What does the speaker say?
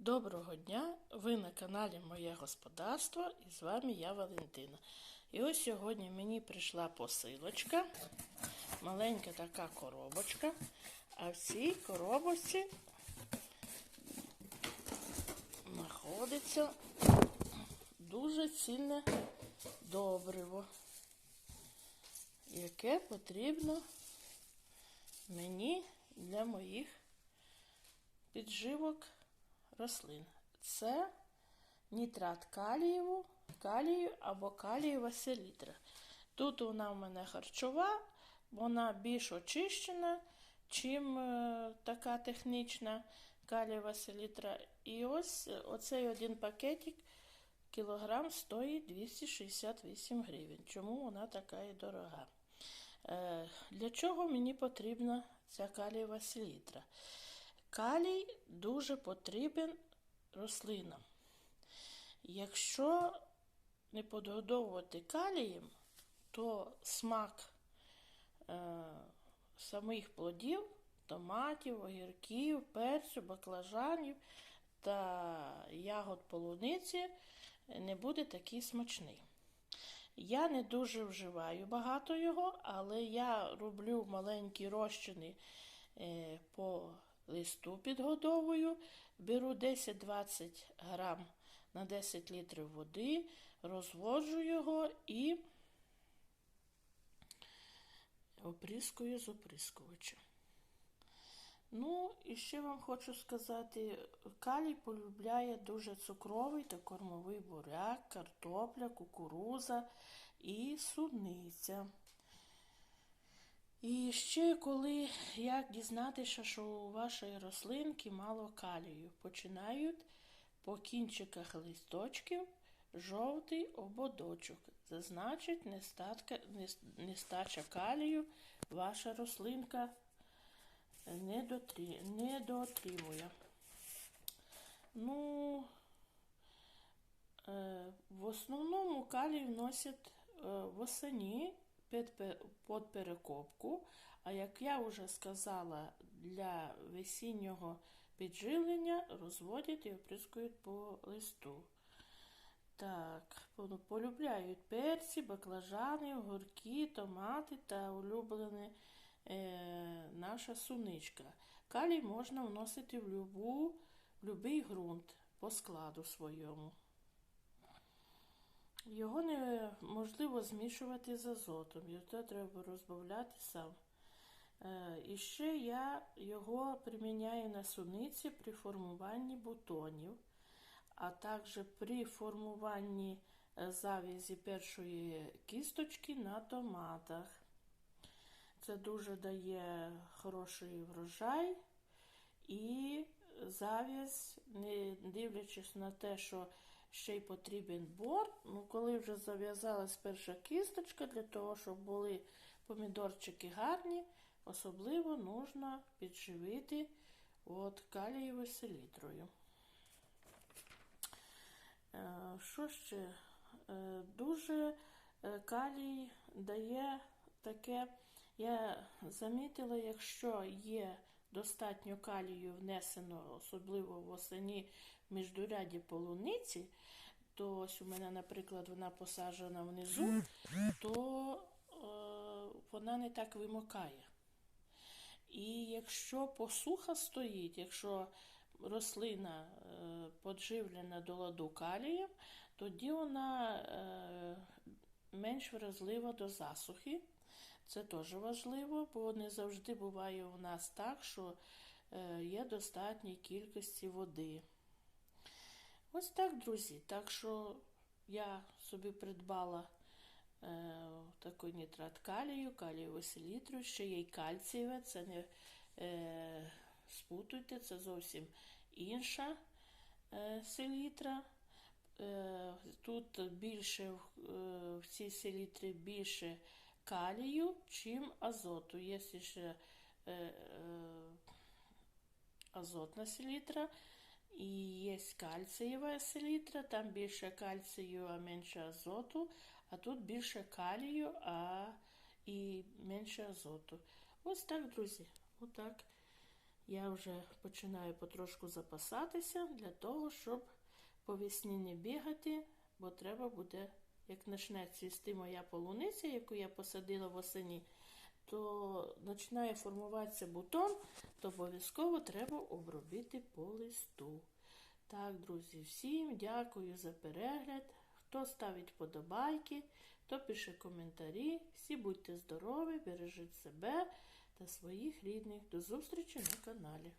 Доброго дня! Ви на каналі Моє Господарство і з вами я Валентина. І ось сьогодні мені прийшла посилочка, маленька така коробочка, а в цій коробочці знаходиться дуже цінне добриво, яке потрібно мені для моїх підживок рослин. Це нітрат калієву, калію або калієва селітра. Тут вона в мене харчова, вона більш очищена, чим е, така технічна калієва селітра. І ось е, оцей один пакетик кілограм стоїть 268 гривень. Чому вона така і дорога? Е, Для чого мені потрібна ця калієва селітра? Калій дуже потрібен рослинам. Якщо не подгодовувати калієм, то смак е, самих плодів, томатів, огірків, перцю, баклажанів та ягод полуниці не буде такий смачний. Я не дуже вживаю багато його, але я роблю маленькі розчини е, по листу підгодовую, беру 10-20 грам на 10 літрів води, розводжу його і оприскую з оприскувача. Ну, і ще вам хочу сказати, калій полюбляє дуже цукровий та кормовий буряк, картопля, кукуруза і суниця. І ще коли як дізнатися, що у вашої рослинки мало калію, починають по кінчиках листочків жовтий ободочок. Це значить нестатка, нестача калію ваша рослинка не, дотрі. Ну, е, в основному калій вносять е, восені під перекопку. А як я вже сказала, для весіннього підживлення розводять і оприскують по листу. Так, полюбляють перці, баклажани, огурки, томати та улюблене е, наша суничка. Калій можна вносити в будь-який ґрунт по складу своєму. Його неможливо змішувати з азотом, його треба розбавляти сам. Е, і ще я його приміняю на суниці при формуванні бутонів, а також при формуванні е, завязі першої кісточки на томатах. Це дуже дає хороший врожай і зав'язь, не дивлячись на те, що ще й потрібен бор. Ну, коли вже зав'язалась перша кісточка, для того, щоб були помідорчики гарні, особливо нужно підживити от калієвою селітрою. Е, що ще? Е, дуже е, калій дає таке, я замітила, якщо є достатньо калію внесено, особливо в міждуряді полуниці, то ось у мене, наприклад, вона посаджена внизу, то е, вона не так вимокає. І якщо посуха стоїть, якщо рослина е, подживлена до ладу калієм, тоді вона е, менш вразлива до засухи. Це теж важливо, бо не завжди буває у нас так, що е, є достатньої кількості води. Ось так, друзі. Так що я собі придбала е, такий нітрат калію, калієву селітру, ще є й кальцієве, це не е, спутуйте, це зовсім інша е, селітра. Е, тут більше е, в цій селітрі більше калію, чим азоту. Є ще е, е, азотна селітра і є кальцієва селітра, там більше кальцію, а менше азоту, а тут більше калію, а і менше азоту. Ось так, друзі. Отак я вже починаю потрошку запасатися для того, щоб по весні не бігати, бо треба буде, як почне цвісти моя полуниця, яку я посадила восені, то починає формуватися бутон, то обов'язково треба обробити по листу. Так, друзі, всім дякую за перегляд. Хто ставить подобайки, хто пише коментарі. Всі будьте здорові, бережіть себе та своїх рідних. До зустрічі на каналі.